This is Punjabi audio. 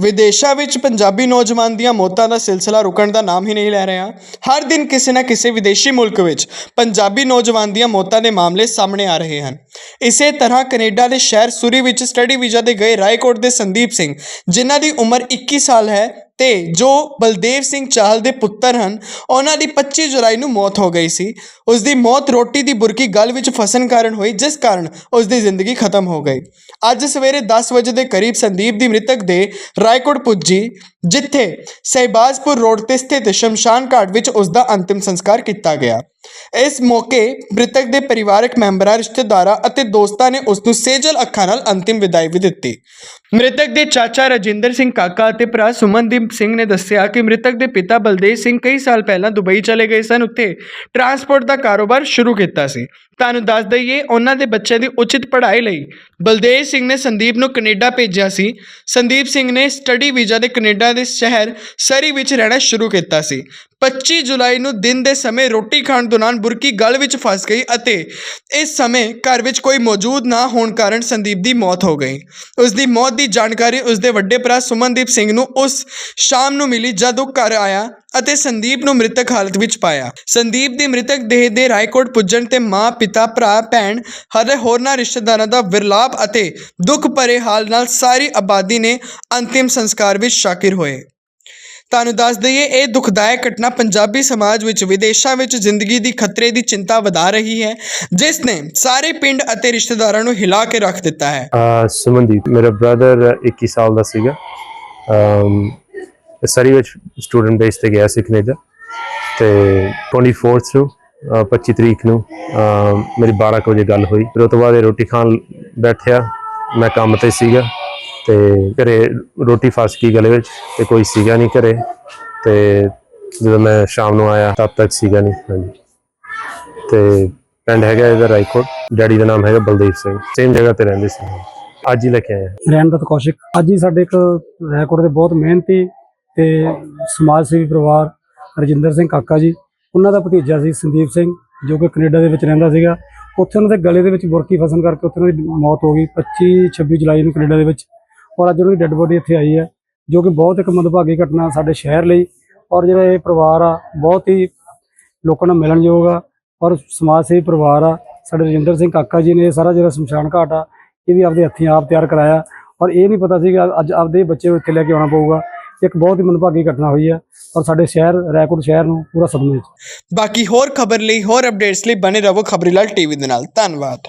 ਵਿਦੇਸ਼ਾਂ ਵਿੱਚ ਪੰਜਾਬੀ ਨੌਜਵਾਨ ਦੀਆਂ ਮੌਤਾਂ ਦਾ ਸਿਲਸਿਲਾ ਰੁਕਣ ਦਾ ਨਾਮ ਹੀ ਨਹੀਂ ਲੈ ਰਿਹਾ ਹਰ ਦਿਨ ਕਿਸੇ ਨਾ ਕਿਸੇ ਵਿਦੇਸ਼ੀ ਮੁਲਕ ਵਿੱਚ ਪੰਜਾਬੀ ਨੌਜਵਾਨ ਦੀਆਂ ਮੌਤਾਂ ਦੇ ਮਾਮਲੇ ਸਾਹਮਣੇ ਆ ਰਹੇ ਹਨ। ਇਸੇ ਤਰ੍ਹਾਂ ਕੈਨੇਡਾ ਦੇ ਸ਼ਹਿਰ ਸੂਰੀ ਵਿੱਚ ਸਟੱਡੀ ਵੀਜ਼ਾ ਦੇ ਗਏ ਰਾਏਕੋਟ ਦੇ ਸੰਦੀਪ ਸਿੰਘ, ਜਿਨ੍ਹਾਂ ਦੀ ਉਮਰ 21 ਸਾਲ ਹੈ ਤੇ ਜੋ ਬਲਦੇਵ ਸਿੰਘ ਚਾਹਲ ਦੇ ਪੁੱਤਰ ਹਨ, ਉਹਨਾਂ ਦੀ 25 ਜੁਲਾਈ ਨੂੰ ਮੌਤ ਹੋ ਗਈ ਸੀ। ਉਸ ਦੀ ਮੌਤ ਰੋਟੀ ਦੀ ਬੁਰਕੀ ਗਲ ਵਿੱਚ ਫਸਣ ਕਾਰਨ ਹੋਈ, ਜਿਸ ਕਾਰਨ ਉਸ ਦੀ ਜ਼ਿੰਦਗੀ ਖਤਮ ਹੋ ਗਈ। ਅੱਜ ਸਵੇਰੇ 10 ਵਜੇ ਦੇ ਕਰੀਬ ਸੰਦੀਪ ਦੀ ਮ੍ਰਿਤਕ ਦੇ ਰਾਏਕੋਟ ਪੁੱਜੀ, ਜਿੱਥੇ ਸਹਿਬਾਜ਼ਪੁਰ ਰੋਡ ਤੇ ਸਥਿਤ ਸ਼ਮਸ਼ਾਨ ਘਾਟ ਵਿੱਚ ਉਸ ਦਾ ਅੰਤਿਮ ਸੰਸਕਾਰ ਕੀਤਾ ਗਿਆ। ਇਸ ਮੌਕੇ ਮ੍ਰਿਤਕ ਦੇ ਪਰਿਵਾਰਕ ਮੈਂਬਰਾਂ, ਰਿਸ਼ਤੇਦਾਰਾਂ ਅਤੇ ਦੋਸਤਾਂ ਨੇ ਉਸ ਨੂੰ ਸੇਜਲ ਅੱਖਾਂ ਨਾਲ ਅੰਤਿਮ ਵਿਦਾਈ ਵੀ ਦਿੱਤੀ। ਮ੍ਰਿਤਕ ਦੇ ਚਾਚਾ ਰਜਿੰਦਰ ਸਿੰਘ ਕਾਕਾ ਅਤੇ ਭਰਾ ਸੁਮਨਦੀਪ ਸਿੰਘ ਨੇ ਦੱਸਿਆ ਕਿ ਮ੍ਰਿਤਕ ਦੇ ਪਿਤਾ ਬਲਦੇਵ ਸਿੰਘ ਕਈ ਸਾਲ ਪਹਿਲਾਂ ਦੁਬਈ ਚਲੇ ਗਏ ਸਨ, ਉੱਥੇ ਟਰਾਂਸਪੋਰਟ ਦਾ ਕਾਰੋਬਾਰ ਸ਼ੁਰੂ ਕੀਤਾ ਸੀ। ਤੁਹਾਨੂੰ ਦੱਸ ਦਈਏ, ਉਹਨਾਂ ਦੇ ਬੱਚਿਆਂ ਦੀ ਉਚਿਤ ਪੜ੍ਹਾਈ ਲਈ ਬਲਦੇਵ ਸਿੰਘ ਨੇ ਸੰਦੀਪ ਨੂੰ ਕੈਨੇਡਾ ਭੇਜਿਆ ਸੀ। ਸੰਦੀਪ ਸਿੰਘ ਨੇ ਸਟੱਡੀ ਵੀਜ਼ਾ ਦੇ ਕੈਨੇਡਾ ਦੇ ਸ਼ਹਿਰ ਸਰੀ ਵਿੱਚ ਰਹਿਣਾ ਸ਼ੁਰੂ ਕੀਤਾ ਸੀ। 25 ਜੁਲਾਈ ਨੂੰ ਦਿਨ ਦੇ ਸਮੇਂ ਰੋਟੀ ਖਾਣ ਦੌਰਾਨ ਬੁਰਕੀ ਗਲ ਵਿੱਚ ਫਸ ਗਈ ਅਤੇ ਇਸ ਸਮੇਂ ਘਰ ਵਿੱਚ ਕੋਈ ਮੌਜੂਦ ਨਾ ਹੋਣ ਕਾਰਨ ਸੰਦੀਪ ਦੀ ਮੌਤ ਹੋ ਗਈ। ਉਸ ਦੀ ਮੌਤ ਦੀ ਜਾਣਕਾਰੀ ਉਸ ਦੇ ਵੱਡੇ ਭਰਾ ਸੁਮਨਦੀਪ ਸਿੰਘ ਨੂੰ ਉਸ ਸ਼ਾਮ ਨੂੰ ਮਿਲੀ ਜਦ ਉਹ ਘਰ ਆਇਆ ਅਤੇ ਸੰਦੀਪ ਨੂੰ ਮ੍ਰਿਤਕ ਹਾਲਤ ਵਿੱਚ ਪਾਇਆ। ਸੰਦੀਪ ਦੀ ਮ੍ਰਿਤਕ ਦੇਹ ਦੇ ਰਾਏਕੋਟ ਪੁੱਜਣ ਤੇ ਮਾਂ, ਪਿਤਾ, ਭਰਾ, ਭੈਣ ਅਤੇ ਹੋਰਨਾਂ ਰਿਸ਼ਤੇਦਾਰਾਂ ਦਾ ਵਿਰਲਾਪ ਅਤੇ ਦੁੱਖ ਭਰੇ ਹਾਲ ਨਾਲ ਸਾਰੀ ਆਬਾਦੀ ਨੇ ਅੰਤਿਮ ਸੰਸਕਾਰ ਵਿੱਚ ਸ਼ਾਕਿਰ ਹੋਏ। ਤੁਹਾਨੂੰ ਦੱਸ ਦਈਏ, ਇਹ ਦੁਖਦਾਇਕ ਘਟਨਾ ਪੰਜਾਬੀ ਸਮਾਜ ਵਿੱਚ, ਵਿਦੇਸ਼ਾਂ ਵਿੱਚ ਜ਼ਿੰਦਗੀ ਦੀ ਖਤਰੇ ਦੀ ਚਿੰਤਾ ਵਧਾ ਰਹੀ ਹੈ, ਜਿਸ ਨੇ ਸਾਰੇ ਪਿੰਡ ਅਤੇ ਰਿਸ਼ਤੇਦਾਰਾਂ ਨੂੰ ਹਿਲਾ ਕੇ ਰੱਖ ਦਿੱਤਾ ਹੈ। ਅਹ ਸੁਮਨਦੀਪ ਮੇਰਾ ਬ੍ਰਦਰ 21 ਸਾਲ ਦਾ ਸੀਗਾ। ਸਰੀ ਵਿੱਚ ਸਟੂਡੈਂਟ ਬੇਸ ਤੇ ਗਿਆ ਸੀ ਕੈਨੇਡਾ ਤੇ 24th ਨੂੰ ਅਹ 25 ਤਰੀਕ ਨੂੰ ਮੇਰੀ 12 ਕੁ ਵਜੇ ਗੱਲ ਹੋਈ। ਫਿਰ ਉਹ ਤੋਂ ਬਾਅਦ ਇਹ ਰੋਟੀ ਖਾਣ ਬੈਠਿਆ। ਮੈਂ ਕੰਮ ਤੇ ਸੀਗਾ। ਤੇ ਘਰੇ ਰੋਟੀ ਫਸ ਗਈ ਗਲੇ ਵਿੱਚ ਤੇ ਕੋਈ ਸੀਗਾ ਨਹੀਂ ਘਰੇ ਤੇ ਜਦੋਂ ਮੈਂ ਸ਼ਾਮ ਨੂੰ ਆਇਆ ਤਦ ਤੱਕ ਸੀਗਾ ਨਹੀਂ, ਹਾਂਜੀ। ਤੇ ਪਿੰਡ ਹੈਗਾ ਇਹਦਾ ਰਾਈਕੋਟ ਡੈਡੀ ਦਾ ਨਾਮ ਹੈਗਾ ਬਲਦੇਵ ਸਿੰਘ ਸੇਮ ਜਗ੍ਹਾ ਤੇ ਰਹਿੰਦੇ ਸੀ। ਅੱਜ ਹੀ ਲੈ ਕੇ ਆਇਆ ਹਾਂ। ਰਹਿਮਤ ਕੌਸ਼ਿਕ, ਅੱਜ ਹੀ ਸਾਡੇ ਇੱਕ ਰੈਕੋਰਡ ਦੇ ਬਹੁਤ ਮਿਹਨਤੀ ਤੇ ਸਮਾਜ ਸੇਵੀ ਪਰਿਵਾਰ ਰਜਿੰਦਰ ਸਿੰਘ ਕਾਕਾ ਜੀ, ਉਹਨਾਂ ਦਾ ਭਤੀਜਾ ਸੀ ਸੰਦੀਪ ਸਿੰਘ, ਜੋ ਕਿ ਕੈਨੇਡਾ ਦੇ ਵਿੱਚ ਰਹਿੰਦਾ ਸੀਗਾ। ਉੱਥੇ ਉਹਨਾਂ ਦੇ ਗਲੇ ਦੇ ਵਿੱਚ ਬੁਰਕੀ ਫਸਣ ਕਰਕੇ ਉੱਥੇ ਉਹਨਾਂ ਦੀ ਮੌਤ ਹੋ ਗਈ। 25 26 ਜੁਲਾਈ ਨੂੰ ਕੈਨੇਡਾ ਦੇ ਵਿੱਚ ਔਰ ਅੱਜ ਉਹਨਾਂ ਦੀ ਡੈੱਡ ਬੋਡੀ ਇੱਥੇ ਆਈ ਹੈ, ਜੋ ਕਿ ਬਹੁਤ ਇੱਕ ਮੰਦਭਾਗੀ ਘਟਨਾ ਸਾਡੇ ਸ਼ਹਿਰ ਲਈ ਔਰ ਜਿਹੜਾ ਇਹ ਪਰਿਵਾਰ ਆ, ਬਹੁਤ ਹੀ ਲੋਕਾਂ ਨਾਲ ਮਿਲਣਯੋਗ ਆ ਔਰ ਸਮਾਜ ਸੇਵੀ ਪਰਿਵਾਰ ਆ। ਸਾਡੇ ਰਜਿੰਦਰ ਸਿੰਘ ਕਾਕਾ ਜੀ ਨੇ ਇਹ ਸਾਰਾ ਜਿਹੜਾ ਸ਼ਮਸ਼ਾਨ ਘਾਟ ਆ, ਇਹ ਵੀ ਆਪਦੇ ਹੱਥੀਂ ਆਪ ਤਿਆਰ ਕਰਾਇਆ ਔਰ ਇਹ ਨਹੀਂ ਪਤਾ ਸੀ ਕਿ ਅੱਜ ਆਪਦੇ ਬੱਚੇ ਨੂੰ ਇੱਥੇ ਲੈ ਕੇ ਆਉਣਾ ਪਊਗਾ। ਇੱਕ ਬਹੁਤ ਹੀ ਮੰਦਭਾਗੀ ਘਟਨਾ ਹੋਈ ਹੈ ਔਰ ਸਾਡੇ ਸ਼ਹਿਰ ਰੈਕੋਰਡ ਸ਼ਹਿਰ ਨੂੰ ਪੂਰਾ ਸਦਮੇ ਵਿੱਚ। ਬਾਕੀ ਹੋਰ ਖਬਰ ਲਈ, ਹੋਰ ਅਪਡੇਟਸ ਲਈ ਬਣੇ ਰਹੋ ਖਬਰੀਲਾਲ ਟੀਵੀ ਦੇ ਨਾਲ। ਧੰਨਵਾਦ।